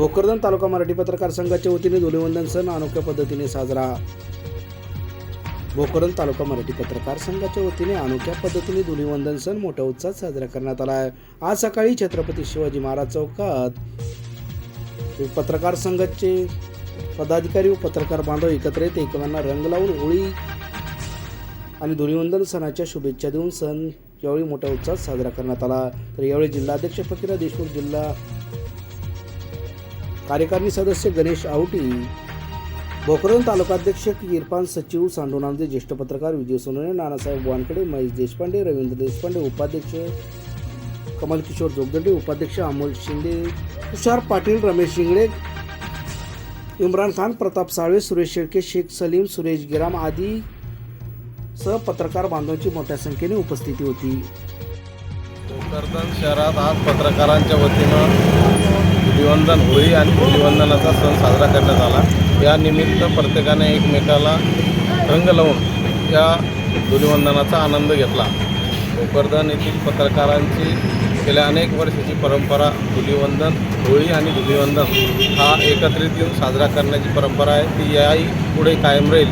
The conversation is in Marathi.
भोकरदन तालुका मराठी पत्रकार संघाच्या वतीने धुलीवंदन सण अनोख्या पद्धतीने साजरा. भोकरदन तालुका मराठी पत्रकार संघाच्या वतीने अनोख्या पद्धतीने धुलिवंदन सण मोठ्या उत्साहात साजरा करण्यात आला आहे आज सकाळी छत्रपती शिवाजी महाराज चौकात पत्रकार संघाचे पदाधिकारी व पत्रकार बांधव एकत्र येत एकमेकांना रंग लावून होळी आणि धुलीवंदन सणाच्या शुभेच्छा देऊन सण यावेळी मोठ्या उत्साहात साजरा करण्यात आला. तर यावेळी जिल्हाध्यक्ष फकीरा देशमुख जिल्हा कार्यकारिणी सदस्य गणेश आवटी भोकरण तालुकाध्यक्ष इरफान सचिव सांडोनामचे ज्येष्ठ पत्रकार विजय सोनवणे नानासाहेब वानकडे महेश देशपांडे रवींद्र देशपांडे उपाध्यक्ष कमल किशोर जोगदंडे उपाध्यक्ष अमोल शिंदे तुषार पाटील रमेश शिंगडे इम्रान खान प्रताप साळवे सुरेश शेळके शेख सलीम सुरेश गिराम आदी सह पत्रकार बांधवांची मोठ्या संख्येने उपस्थिती होती. भोकरदन शहरात आज पत्रकारांच्या वतीनं धुलिवंदन होळी आणि धुलिवंदनाचा सण साजरा करण्यात आला. या निमित्त प्रत्येकाने एकमेकाला रंग लावून या धुलिवंदनाचा आनंद घेतला. भोकरदन येथील पत्रकारांची गेल्या अनेक वर्षाची परंपरा धुलिवंदन होळी आणि धुलिवंदन हा एकत्रित येऊन साजरा करण्याची परंपरा आहे. ती याही पुढे कायम राहील.